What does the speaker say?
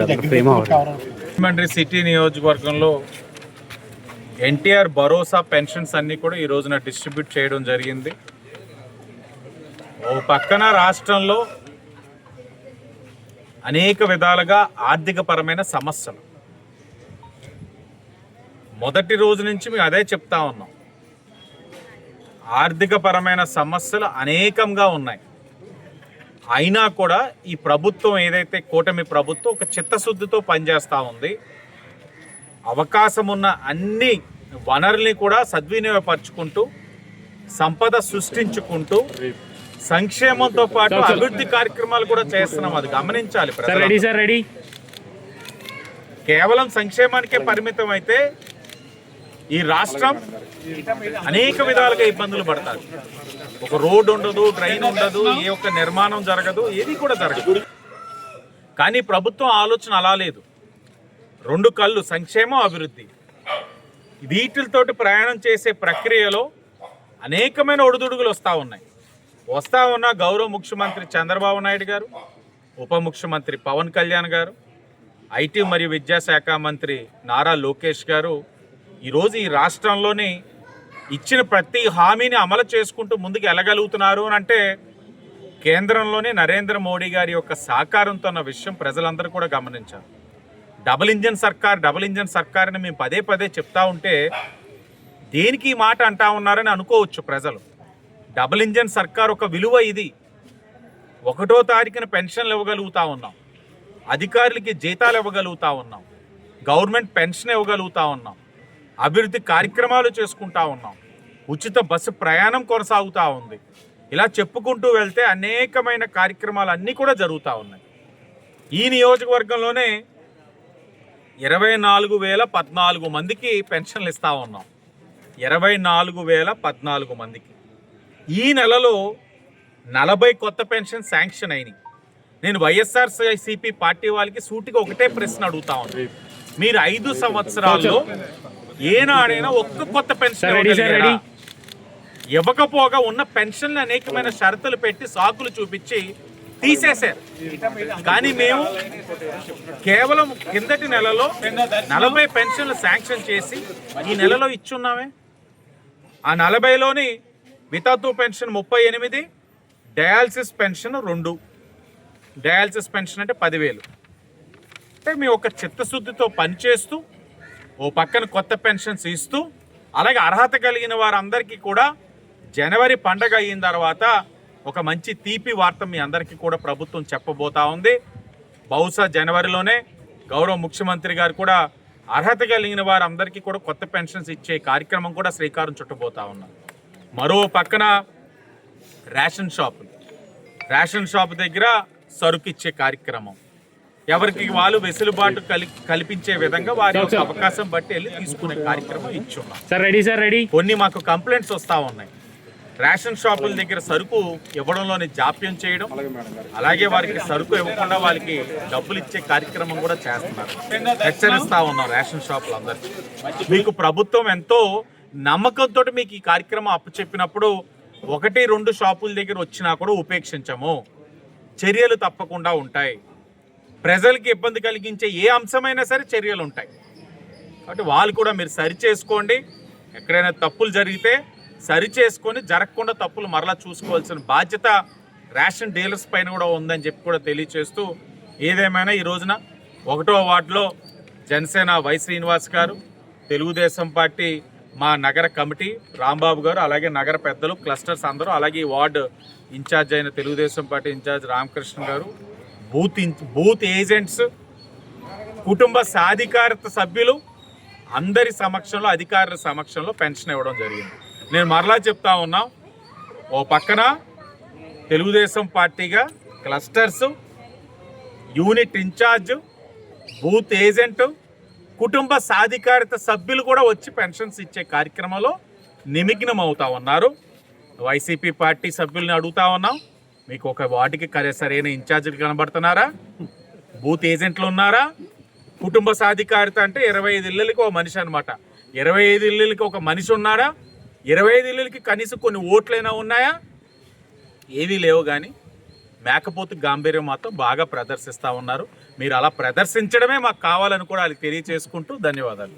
Rajahmundry city నియోజకవర్గంలో ఎన్టీఆర్ భరోసా pensions అన్నీ కూడా ఈ రోజున డిస్ట్రిబ్యూట్ చేయడం జరిగింది. ఓ పక్కన రాష్ట్రంలో అనేక విధాలుగా ఆర్థికపరమైన సమస్యలు. మొదటి రోజు నుంచి మేము అదే చెప్తా ఉన్నాం. ఆర్థికపరమైన సమస్యలు అనేకంగా ఉన్నాయి. అయినా కూడా ఈ ప్రభుత్వం ఏదైతే కూటమి ప్రభుత్వం ఒక చిత్తశుద్ధితో పనిచేస్తూ ఉంది. అవకాశం ఉన్న అన్ని వనరుల్ని కూడా సద్వినియోగపరుచుకుంటూ సంపద సృష్టించుకుంటూ సంక్షేమంతో పాటు అభివృద్ధి కార్యక్రమాలు కూడా చేస్తున్నాం. అది గమనించాలి కేవలం సంక్షేమానికే పరిమితం అయితే ఈ రాష్ట్రం అనేక విధాలుగా ఇబ్బందులు పడతారు. ఒక రోడ్డు ఉండదు ట్రైన్ ఉండదు ఏ ఒక్క నిర్మాణం జరగదు ఏది కూడా జరగదు. కానీ ప్రభుత్వం ఆలోచన అలా లేదు. రెండు కళ్ళు సంక్షేమం అభివృద్ధి. వీటితోటి ప్రయాణం చేసే ప్రక్రియలో అనేకమైన ఒడిదుడుగులు వస్తూ ఉన్నాయి. వస్తూ ఉన్న గౌరవ ముఖ్యమంత్రి చంద్రబాబు నాయుడు గారు ఉప ముఖ్యమంత్రి పవన్ కళ్యాణ్ గారు ఐటీ మరియు విద్యాశాఖ మంత్రి నారా లోకేష్ గారు ఈరోజు ఈ రాష్ట్రంలోని ఇచ్చిన ప్రతి హామీని అమలు చేసుకుంటూ ముందుకు వెళ్ళగలుగుతున్నారు అని అంటే కేంద్రంలోనే నరేంద్ర మోడీ గారి యొక్క సహకారంతో ఉన్న విషయం ప్రజలందరూ కూడా గమనించారు. డబుల్ ఇంజన్ సర్కార్ డబుల్ ఇంజన్ సర్కార్ అని మేము పదే పదే చెప్తా ఉంటే దేనికి ఈ మాట అంటా ఉన్నారని అనుకోవచ్చు ప్రజలు. డబుల్ ఇంజన్ సర్కార్ ఒక విలువ ఇది. ఒకటో తారీఖున పెన్షన్లు ఇవ్వగలుగుతా ఉన్నాం. అధికారులకి జీతాలు ఇవ్వగలుగుతా ఉన్నాం. గవర్నమెంట్ పెన్షన్ ఇవ్వగలుగుతా ఉన్నాం. అభివృద్ధి కార్యక్రమాలు చేసుకుంటా ఉన్నాం. ఉచిత బస్సు ప్రయాణం కొనసాగుతూ ఉంది. ఇలా చెప్పుకుంటూ వెళ్తే అనేకమైన కార్యక్రమాలు అన్నీ కూడా జరుగుతూ ఉన్నాయి. ఈ నియోజకవర్గంలోనే ఇరవై నాలుగు వేల పద్నాలుగు మందికి పెన్షన్లు ఇస్తా ఉన్నాం. ఇరవై నాలుగు వేల పద్నాలుగు మందికి. ఈ నెలలో నలభై కొత్త పెన్షన్ శాంక్షన్ అయినాయి. నేను వైఎస్ఆర్ సిపి పార్టీ వాళ్ళకి సూటిగా ఒకటే ప్రశ్న అడుగుతా ఉన్నాను మీరు ఐదు సంవత్సరాల్లో ఏనాడైనా ఒక్క కొత్త పెన్షన్ ఇవ్వకపోగా ఉన్న పెన్షన్లు అనేకమైన షరతులు పెట్టి సాకులు చూపించి తీసేశారు. కానీ మేము కేవలం కిందటి నెలలో నలభై పెన్షన్లు శాంక్షన్ చేసి ఈ నెలలో ఇచ్చున్నామే. ఆ నలభైలోని వితౌతు పెన్షన్ ముప్పై ఎనిమిది డయాలసిస్ పెన్షన్ రెండు. డయాలసిస్ పెన్షన్ అంటే పదివేలు. అంటే మేము ఒక చిత్తశుద్ధితో పనిచేస్తూ ఓ పక్కన కొత్త పెన్షన్స్ ఇస్తూ అలాగే అర్హత కలిగిన వారందరికీ కూడా జనవరి పండగ అయిన తర్వాత ఒక మంచి తీపి వార్త మీ అందరికీ కూడా ప్రభుత్వం చెప్పబోతా ఉంది. బహుశా జనవరిలోనే గౌరవ ముఖ్యమంత్రి గారు కూడా అర్హత కలిగిన వారందరికీ కూడా కొత్త పెన్షన్స్ ఇచ్చే కార్యక్రమం కూడా శ్రీకారం చుట్టబోతా ఉన్నారు. మరో పక్కన రేషన్ షాపులు రేషన్ షాప్ దగ్గర సరుకు ఇచ్చే కార్యక్రమం. ఎవరికి వాళ్ళు వెసులుబాటు కలి కల్పించే విధంగా వారి యొక్క అవకాశం బట్టి వెళ్ళి తీసుకునే కార్యక్రమం ఇచ్చున్నాం సార్ రెడీ సార్ రెడీ. కొన్ని మాకు కంప్లైంట్స్ వస్తూ ఉన్నాయి. రేషన్ షాపుల దగ్గర సరుకు ఇవ్వడంలోని జాప్యం చేయడం అలాగే వారికి సరుకు ఇవ్వకుండా వాళ్ళకి డబ్బులు ఇచ్చే కార్యక్రమం కూడా చేస్తున్నారు. హెచ్చరిస్తా ఉన్నాం రేషన్ షాపులు అందరికీ మీకు ప్రభుత్వం ఎంతో నమ్మకంతో మీకు ఈ కార్యక్రమం అప్పచెప్పినప్పుడు ఒకటి రెండు షాపుల దగ్గర వచ్చినా కూడా ఉపేక్షించము. చర్యలు తప్పకుండా ఉంటాయి. ప్రజలకి ఇబ్బంది కలిగించే ఏ అంశమైనా సరే చర్యలు ఉంటాయి. కాబట్టి వాళ్ళు కూడా మీరు సరి చేసుకోండి. ఎక్కడైనా తప్పులు జరిగితే సరి చేసుకొని జరగకుండా తప్పులు మరలా చూసుకోవాల్సిన బాధ్యత రేషన్ డీలర్స్ పైన కూడా ఉందని చెప్పి కూడా తెలియచేస్తూ ఏదేమైనా ఈ రోజున ఒకటో వార్డులో జనసేన వై శ్రీనివాస్ గారు తెలుగుదేశం పార్టీ మా నగర కమిటీ రాంబాబు గారు అలాగే నగర పెద్దలు క్లస్టర్స్ అందరూ అలాగే ఈ వార్డు ఇన్ఛార్జ్ అయిన తెలుగుదేశం పార్టీ ఇన్ఛార్జ్ రామకృష్ణ గారు బూత్ బూత్ ఏజెంట్స్ కుటుంబ సాధికారత సభ్యులు అందరి సమక్షంలో అధికారుల సమక్షంలో పెన్షన్ ఇవ్వడం జరిగింది. నేను మరలా చెప్తా ఉన్నా ఓ పక్కన తెలుగుదేశం పార్టీగా clusters unit incharge booth agent కుటుంబ సాధికారిత సభ్యులు కూడా వచ్చి పెన్షన్స్ ఇచ్చే కార్యక్రమంలో నిమగ్నం అవుతా ఉన్నారు. వైసీపీ పార్టీ సభ్యుల్ని అడుగుతా ఉన్నాం మీకు ఒక వార్డుకి సరైన ఇన్ఛార్జీలు కనబడుతున్నారా? బూత్ ఏజెంట్లు ఉన్నారా? కుటుంబ సాధికారిత అంటే ఇరవై ఐదు ఇళ్ళకి ఒక మనిషి అనమాట ఇరవై ఐదు ఇళ్ళకి ఒక మనిషి ఉన్నారా? ఇరవై ఐదు ఇళ్ళకి కనీసం కొన్ని ఓట్లైనా ఉన్నాయా? ఏవీ లేవు కానీ మేకపోతు గాంభీర్యం మాత్రం బాగా ప్రదర్శిస్తూ ఉన్నారు. మీరు అలా ప్రదర్శించడమే మాకు కావాలని కూడా వాళ్ళకి తెలియచేసుకుంటూ ధన్యవాదాలు.